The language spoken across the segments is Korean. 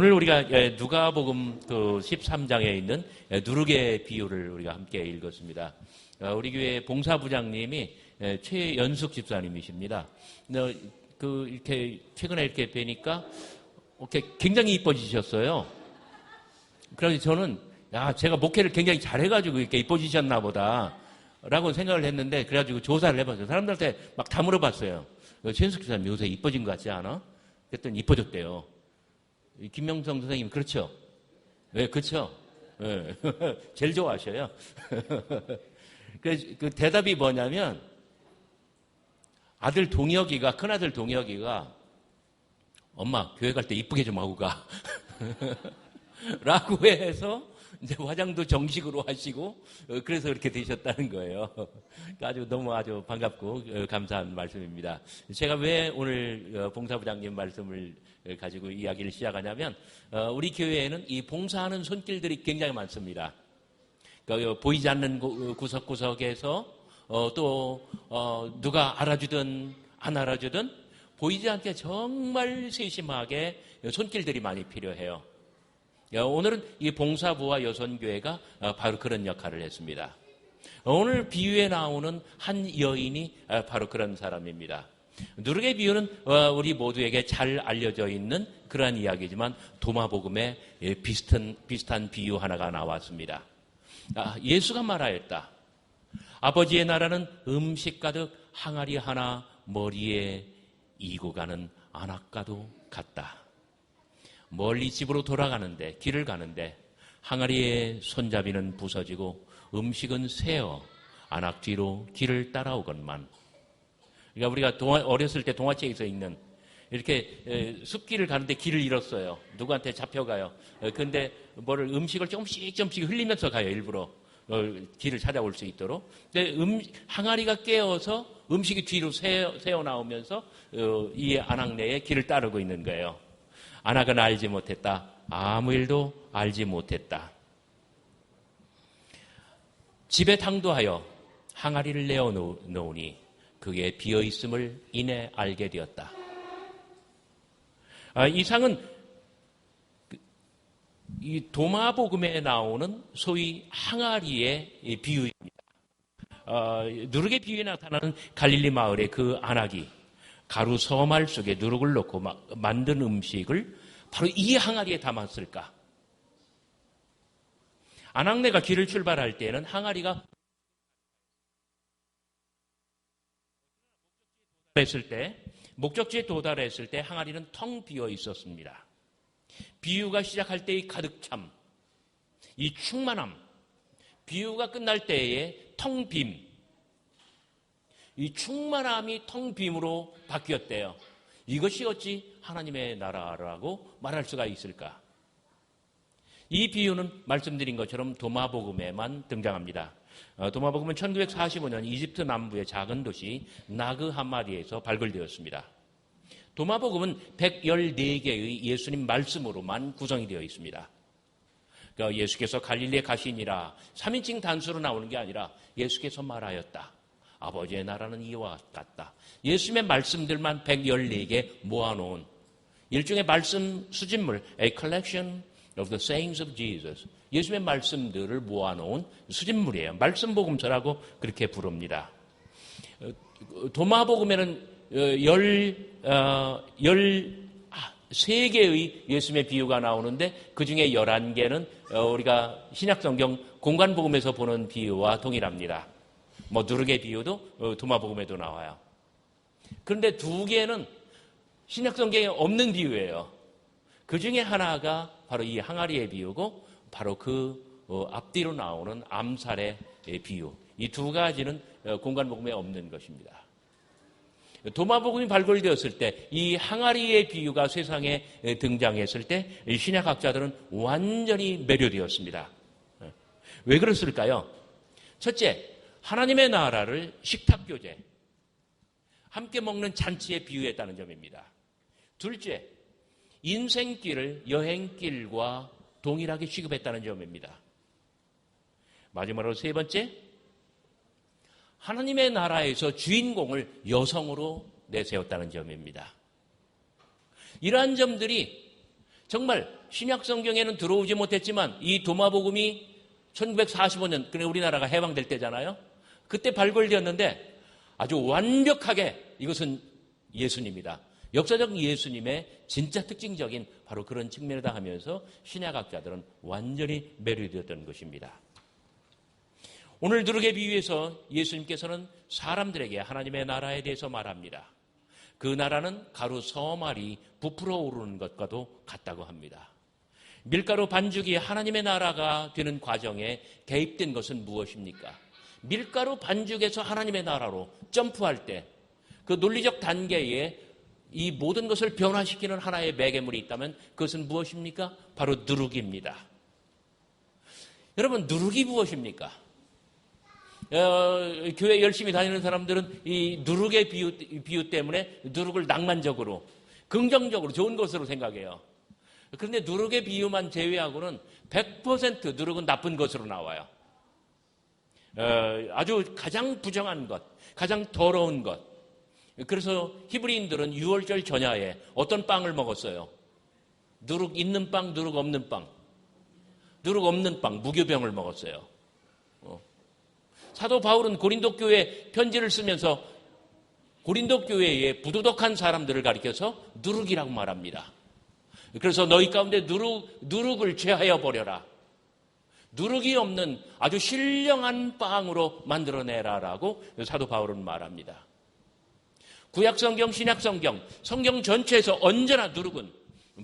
오늘 우리가 누가복음 그 13장에 있는 누룩의 비유를 우리가 함께 읽었습니다. 어, 우리 교회 봉사부장님이 최연숙 집사님이십니다. 그 이렇게 최근에 이렇게 뵈니까 이렇게 굉장히 이뻐지셨어요. 그래서 저는 야 제가 목회를 굉장히 잘해가지고 이렇게 이뻐지셨나 보다. 라고 생각을 했는데 그래가지고 조사를 해봤어요. 사람들한테 막 다 물어봤어요. 최연숙 집사님 요새 이뻐진 것 같지 않아? 그랬더니 이뻐졌대요. 김명성 선생님 그렇죠? 네, 그렇죠. 네. 제일 좋아하셔요. 그, 그 대답이 뭐냐면 아들 동혁이가 큰아들 동혁이가 엄마 교회 갈 때 이쁘게 좀 하고 가. 라고 해서 이제 화장도 정식으로 하시고 어, 그래서 그렇게 되셨다는 거예요. 아주 너무 아주 반갑고 어, 감사한 말씀입니다. 제가 왜 오늘 어, 봉사부장님 말씀을 가지고 이야기를 시작하냐면 우리 교회에는 이 봉사하는 손길들이 굉장히 많습니다. 그러니까 보이지 않는 구석구석에서 또 누가 알아주든 안 알아주든 보이지 않게 정말 세심하게 손길들이 많이 필요해요. 오늘은 이 봉사부와 여선교회가 어, 바로 그런 역할을 했습니다. 오늘 비유에 나오는 한 여인이 어, 바로 그런 사람입니다. 누룩의 비유는 어, 우리 모두에게 잘 알려져 있는 그러한 이야기지만 도마복음에 예, 비슷한, 비슷한 비유 하나가 나왔습니다. 아, 예수가 말하였다. 아버지의 나라는 음식 가득 항아리 하나 머리에 이고 가는 안악과도 같다. 멀리 집으로 돌아가는데 길을 가는데 항아리의 손잡이는 부서지고 음식은 새어 안악 뒤로 길을 따라오건만. 그러니까 우리가 동화, 어렸을 때 동화책에서 읽는 이렇게 숲길을 가는데 길을 잃었어요. 누구한테 잡혀가요. 근데 뭐를 음식을 조금씩 조금씩 흘리면서 가요. 일부러 어, 길을 찾아올 수 있도록. 근데 음, 항아리가 깨어서 음식이 뒤로 새어, 나오면서 어, 이 안악내에 길을 따르고 있는 거예요. 아나가 알지 못했다. 아무 일도 알지 못했다. 집에 당도하여 항아리를 내어 놓으니 그게 비어 있음을 이내 알게 되었다. 아, 이상은 그, 이 도마복음에 나오는 소위 항아리의 비유입니다. 어, 누룩의 비유에 나타나는 갈릴리 마을의 그 안악이 가루 서말 속에 누룩을 넣고 만든 음식을 바로 이 항아리에 담았을까? 안악내가 길을 출발할 때는 항아리가 했을 때 목적지에 도달했을 때 항아리는 텅 비어 있었습니다. 비유가 시작할 때의 가득 참, 이 충만함, 비유가 끝날 때의 텅 빔, 이 충만함이 텅 빔으로 바뀌었대요. 이것이 어찌 하나님의 나라라고 말할 수가 있을까? 이 비유는 말씀드린 것처럼 도마복음에만 등장합니다. 어, 도마복음은 1945년 이집트 남부의 작은 도시 나그 한마디에서 발굴되었습니다. 도마복음은 114개의 예수님 말씀으로만 구성이 되어 있습니다. 그러니까 예수께서 갈릴리에 가시니라 3인칭 단수로 나오는 게 아니라 예수께서 말하였다. 아버지의 나라는 이와 같다. 예수님의 말씀들만 114개 모아놓은 일종의 말씀 수집물, a collection of the sayings of Jesus. 예수님의 말씀들을 모아놓은 수집물이에요. 말씀 복음서라고 그렇게 부릅니다. 도마복음에는 어, 열, 어, 열, 세 개의 예수님의 비유가 나오는데 그 중에 열한 개는 어, 우리가 신약성경 공간복음에서 보는 비유와 동일합니다. 뭐 누르게 비유도 도마복음에도 나와요. 그런데 두 개는 신약 성경에 없는 비유예요. 그 중에 하나가 바로 이 항아리의 비유고 바로 그 어, 앞뒤로 나오는 암살의 비유. 이 두 가지는 어, 공간복음에 없는 것입니다. 도마복음이 발굴되었을 때 이 항아리의 비유가 세상에 등장했을 때 신약학자들은 완전히 매료되었습니다. 왜 그랬을까요? 첫째, 하나님의 나라를 식탁교제, 함께 먹는 잔치에 비유했다는 점입니다. 둘째, 인생길을 여행길과 동일하게 취급했다는 점입니다. 마지막으로 세 번째, 하나님의 나라에서 주인공을 여성으로 내세웠다는 점입니다. 이러한 점들이 정말 신약 성경에는 들어오지 못했지만 이 도마복음이 1945년 그래 우리나라가 해방될 때잖아요. 그때 발굴되었는데 아주 완벽하게 이것은 예수님이다. 역사적 예수님의 진짜 특징적인 바로 그런 측면이다 하면서 신약학자들은 완전히 매료되었던 것입니다. 오늘 누르게 비유해서 예수님께서는 사람들에게 하나님의 나라에 대해서 말합니다. 그 나라는 가루 서말이 부풀어 오르는 것과도 같다고 합니다. 밀가루 반죽이 하나님의 나라가 되는 과정에 개입된 것은 무엇입니까? 밀가루 반죽에서 하나님의 나라로 점프할 때 그 논리적 단계에 이 모든 것을 변화시키는 하나의 매개물이 있다면 그것은 무엇입니까? 바로 누룩입니다. 여러분, 누룩이 무엇입니까? 어, 교회 열심히 다니는 사람들은 이 누룩의 비유, 비유 때문에 누룩을 낭만적으로, 긍정적으로 좋은 것으로 생각해요. 그런데 누룩의 비유만 제외하고는 100% 누룩은 나쁜 것으로 나와요. 어, 아주 가장 부정한 것, 가장 더러운 것. 그래서 히브리인들은 6월절 전야에 어떤 빵을 먹었어요? 누룩 있는 빵, 누룩 없는 빵. 누룩 없는 빵, 무교병을 먹었어요. 어. 사도 바울은 고린도 교회 편지를 쓰면서 고린도 교회에 부도덕한 사람들을 가리켜서 누룩이라고 말합니다. 그래서 너희 가운데 누룩, 누룩을 제하여 버려라. 누룩이 없는 아주 신령한 빵으로 만들어내라라고 사도 바울은 말합니다. 구약 성경, 신약 성경, 성경 전체에서 언제나 누룩은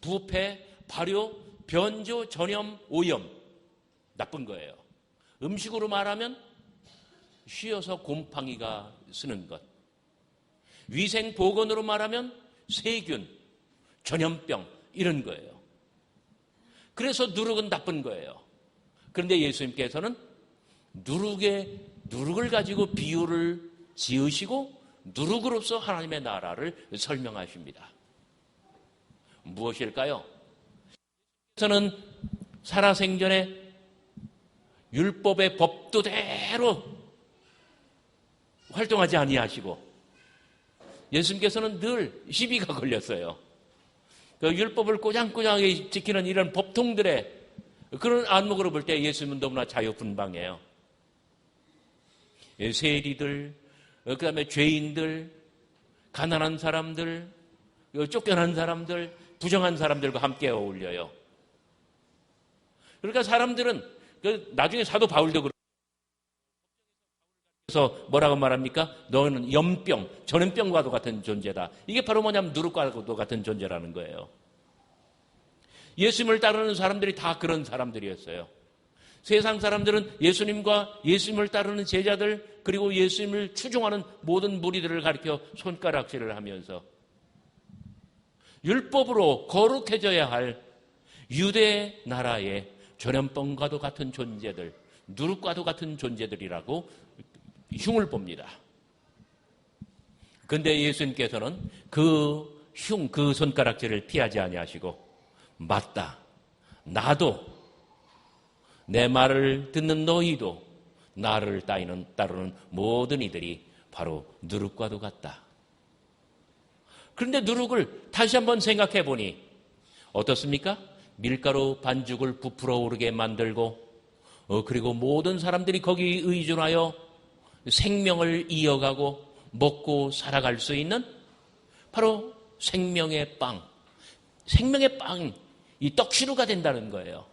부패, 발효, 변조, 전염, 오염 나쁜 거예요. 음식으로 말하면 쉬어서 곰팡이가 쓰는 것. 위생 보건으로 말하면 세균, 전염병 이런 거예요. 그래서 누룩은 나쁜 거예요. 그런데 예수님께서는 누룩의 누룩을 가지고 비유를 지으시고 누룩으로서 하나님의 나라를 설명하십니다. 무엇일까요? 저는 살아생전에 율법의 법도대로 활동하지 아니하시고 예수님께서는 늘 시비가 걸렸어요. 그 율법을 꼬장꼬장하게 지키는 이런 법통들의 그런 안목으로 볼 때 예수님은 너무나 자유분방해요. 예, 세리들, 그 다음에 죄인들, 가난한 사람들, 쫓겨난 사람들, 부정한 사람들과 함께 어울려요. 그러니까 사람들은 그 나중에 사도 바울도 그래서 뭐라고 말합니까? 너는 염병, 전염병과도 같은 존재다. 이게 바로 뭐냐면 누룩과도 같은 존재라는 거예요. 예수님을 따르는 사람들이 다 그런 사람들이었어요. 세상 사람들은 예수님과 예수님을 따르는 제자들 그리고 예수님을 추종하는 모든 무리들을 가리켜 손가락질을 하면서 율법으로 거룩해져야 할 유대 나라의 전염병과도 같은 존재들, 누룩과도 같은 존재들이라고 흉을 봅니다. 근데 예수님께서는 그 흉, 그 손가락질을 피하지 아니하시고 맞다. 나도 내 말을 듣는 너희도 나를 따르는, 따르는 모든 이들이 바로 누룩과도 같다. 그런데 누룩을 다시 한번 생각해 보니 어떻습니까? 밀가루 반죽을 부풀어 오르게 만들고 어, 그리고 모든 사람들이 거기 의존하여 생명을 이어가고 먹고 살아갈 수 있는 바로 생명의 빵. 생명의 빵, 이 떡시루가 된다는 거예요.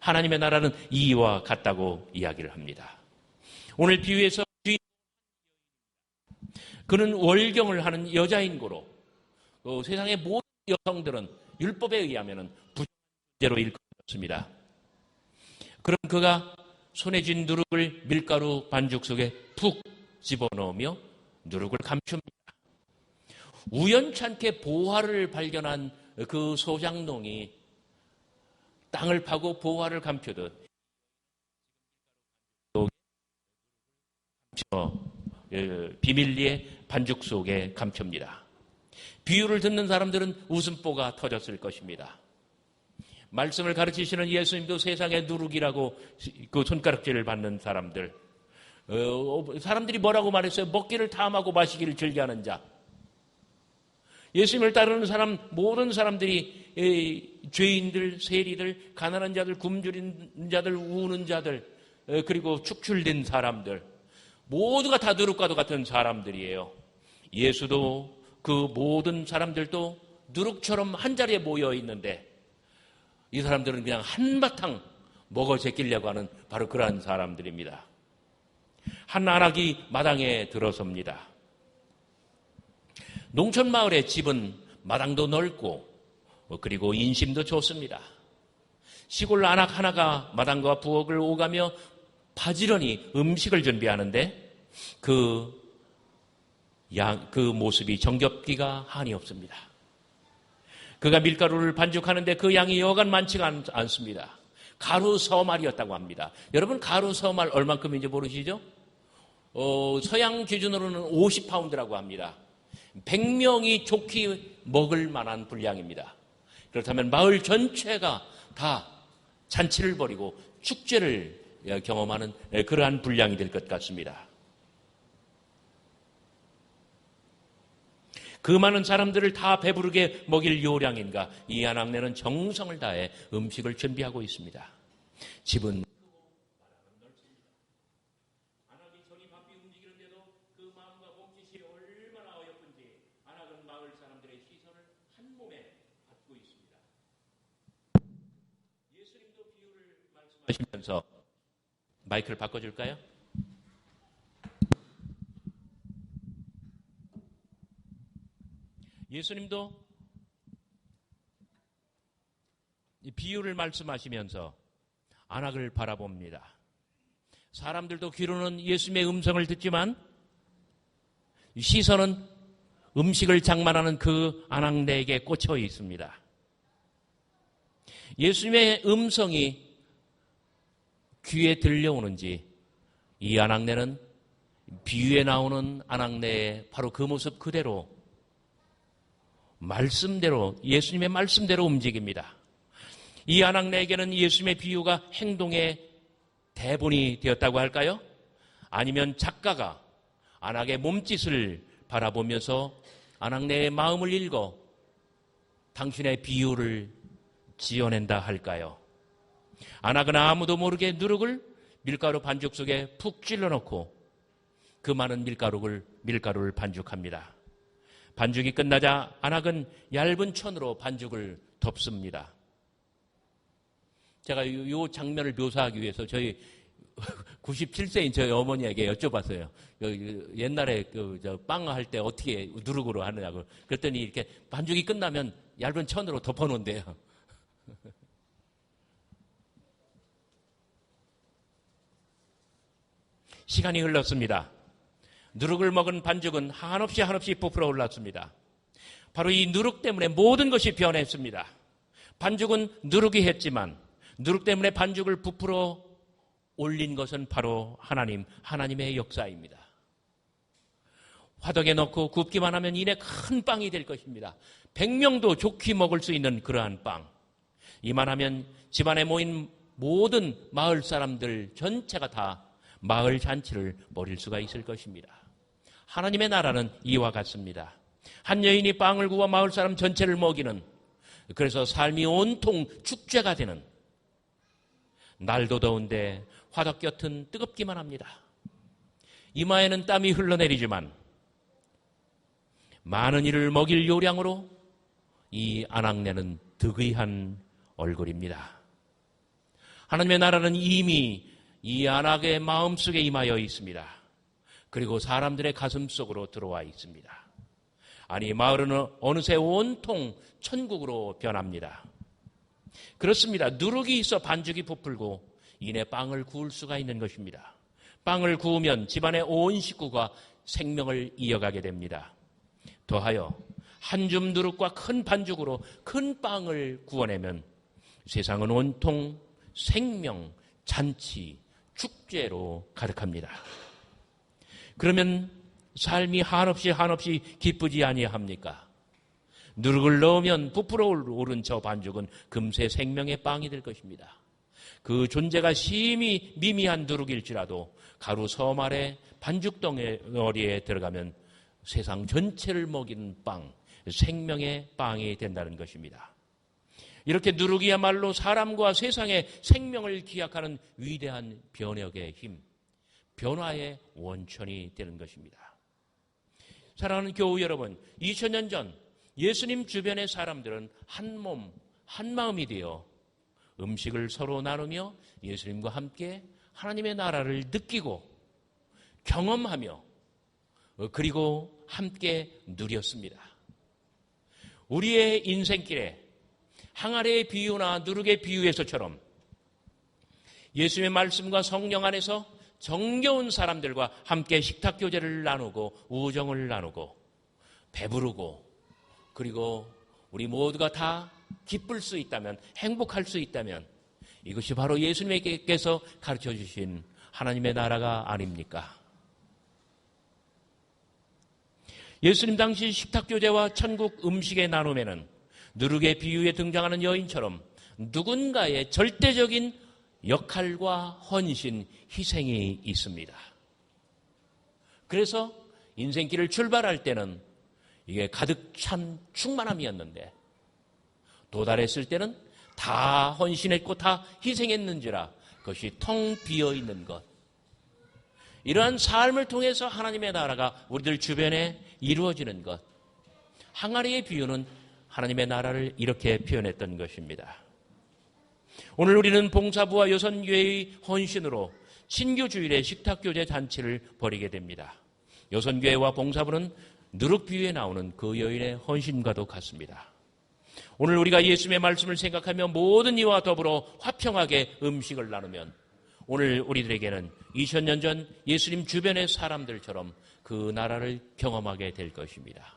하나님의 나라는 이와 같다고 이야기를 합니다. 오늘 비유에서 그는 월경을 하는 여자인 고로 그 세상의 모든 여성들은 율법에 의하면 부재로 일컫습니다. 그럼 그가 손에 쥔 누룩을 밀가루 반죽 속에 푹 집어넣으며 누룩을 감춥니다. 우연찮게 보화를 발견한 그 소장농이 땅을 파고 보화를 감추듯 예, 비밀리에 반죽 속에 감춥니다. 비유를 듣는 사람들은 웃음보가 터졌을 것입니다. 말씀을 가르치시는 예수님도 세상의 누룩이라고 그 손가락질을 받는 사람들. 어, 사람들이 뭐라고 말했어요? 먹기를 탐하고 마시기를 즐겨하는 자. 예수님을 따르는 사람, 모든 사람들이 죄인들, 세리들, 가난한 자들, 굶주린 자들, 우는 자들, 그리고 축출된 사람들, 모두가 다 누룩과도 같은 사람들이에요. 예수도 그 모든 사람들도 누룩처럼 한 자리에 모여 있는데 이 사람들은 그냥 한바탕 먹어 제끼려고 하는 바로 그러한 사람들입니다. 한 아락이 마당에 들어섭니다. 농촌 마을의 집은 마당도 넓고 그리고 인심도 좋습니다. 시골 아낙 하나가 마당과 부엌을 오가며 바지런히 음식을 준비하는데 그 양, 그 모습이 정겹기가 한이 없습니다. 그가 밀가루를 반죽하는데 그 양이 여간 많지가 않, 습니다 가루 서말이었다고 합니다. 여러분 가루 서말 얼만큼인지 모르시죠? 어, 서양 기준으로는 50파운드라고 합니다. 100명이 좋게 먹을 만한 분량입니다. 그렇다면 마을 전체가 다 잔치를 벌이고 축제를 경험하는 그러한 분량이 될 것 같습니다. 그 많은 사람들을 다 배부르게 먹일 요량인가 이 아낙네는 정성을 다해 음식을 준비하고 있습니다. 집은 하시면서 마이크를 바꿔줄까요? 예수님도 이 비유를 말씀하시면서 안악을 바라봅니다. 사람들도 귀로는 예수님의 음성을 듣지만 시선은 음식을 장만하는 그 안악내에게 꽂혀 있습니다. 예수님의 음성이 귀에 들려오는지 이 안악내는 비유에 나오는 안악내의 바로 그 모습 그대로 말씀대로 예수님의 말씀대로 움직입니다. 이 아낙네에게는 예수님의 비유가 행동의 대본이 되었다고 할까요? 아니면 작가가 아낙의 몸짓을 바라보면서 아낙네의 마음을 읽어 당신의 비유를 지어낸다 할까요? 아낙은 아무도 모르게 누룩을 밀가루 반죽 속에 푹 찔러 넣고 그 많은 밀가루를 밀가루를 반죽합니다. 반죽이 끝나자 안악은 얇은 천으로 반죽을 덮습니다. 제가 이 장면을 묘사하기 위해서 저희 97세인 저희 어머니에게 여쭤봤어요. 옛날에 그빵 할 때 어떻게 누룩으로 하느냐고. 그랬더니 이렇게 반죽이 끝나면 얇은 천으로 덮어놓은대요. 시간이 흘렀습니다. 누룩을 먹은 반죽은 한없이 한없이 부풀어 올랐습니다. 바로 이 누룩 때문에 모든 것이 변했습니다. 반죽은 누룩이 했지만 누룩 때문에 반죽을 부풀어 올린 것은 바로 하나님, 하나님의 역사입니다. 화덕에 넣고 굽기만 하면 이내 큰 빵이 될 것입니다. 100명도 좋게 먹을 수 있는 그러한 빵. 이만하면 집안에 모인 모든 마을 사람들 전체가 다 마을 잔치를 벌일 수가 있을 것입니다. 하나님의 나라는 이와 같습니다. 한 여인이 빵을 구워 마을 사람 전체를 먹이는 그래서 삶이 온통 축제가 되는 날도 더운데 화덕 곁은 뜨겁기만 합니다. 이마에는 땀이 흘러내리지만 많은 이를 먹일 요량으로 이 안악내는 득의한 얼굴입니다. 하나님의 나라는 이미 이 안악의 마음속에 임하여 있습니다. 그리고 사람들의 가슴 속으로 들어와 있습니다. 아니, 마을은 어느새 온통 천국으로 변합니다. 그렇습니다. 누룩이 있어 반죽이 부풀고 이내 빵을 구울 수가 있는 것입니다. 빵을 구우면 집안의 온 식구가 생명을 이어가게 됩니다. 더하여 한 줌 누룩과 큰 반죽으로 큰 빵을 구워내면 세상은 온통 생명, 잔치, 축제로 가득합니다. 그러면 삶이 한없이 한없이 기쁘지 아니합니까? 누룩을 넣으면 부풀어 오른 저 반죽은 금세 생명의 빵이 될 것입니다. 그 존재가 심히 미미한 누룩일지라도 가루 섬 아래 반죽 덩어리에 들어가면 세상 전체를 먹이는 빵, 생명의 빵이 된다는 것입니다. 이렇게 누르기야말로 사람과 세상의 생명을 기약하는 위대한 변혁의 힘, 변화의 원천이 되는 것입니다. 사랑하는 교우 여러분, 2000년 전 예수님 주변의 사람들은 한 몸, 한 마음이 되어 음식을 서로 나누며 예수님과 함께 하나님의 나라를 느끼고 경험하며 그리고 함께 누렸습니다. 우리의 인생길에 항아리의 비유나 누룩의 비유에서처럼 예수님의 말씀과 성령 안에서 정겨운 사람들과 함께 식탁 교제를 나누고 우정을 나누고 배부르고 그리고 우리 모두가 다 기쁠 수 있다면 행복할 수 있다면 이것이 바로 예수님께서 가르쳐 주신 하나님의 나라가 아닙니까? 예수님 당시 식탁 교제와 천국 음식의 나눔에는 누룩의 비유에 등장하는 여인처럼 누군가의 절대적인 역할과 헌신, 희생이 있습니다. 그래서 인생길을 출발할 때는 이게 가득 찬 충만함이었는데 도달했을 때는 다 헌신했고 다 희생했는지라 그것이 텅 비어 있는 것. 이러한 삶을 통해서 하나님의 나라가 우리들 주변에 이루어지는 것. 항아리의 비유는 하나님의 나라를 이렇게 표현했던 것입니다. 오늘 우리는 봉사부와 여선교회의 헌신으로 신교주일의 식탁교제 잔치를 벌이게 됩니다. 여선교회와 봉사부는 누룩비유에 나오는 그 여인의 헌신과도 같습니다. 오늘 우리가 예수님의 말씀을 생각하며 모든 이와 더불어 화평하게 음식을 나누면 오늘 우리들에게는 2000년 전 예수님 주변의 사람들처럼 그 나라를 경험하게 될 것입니다.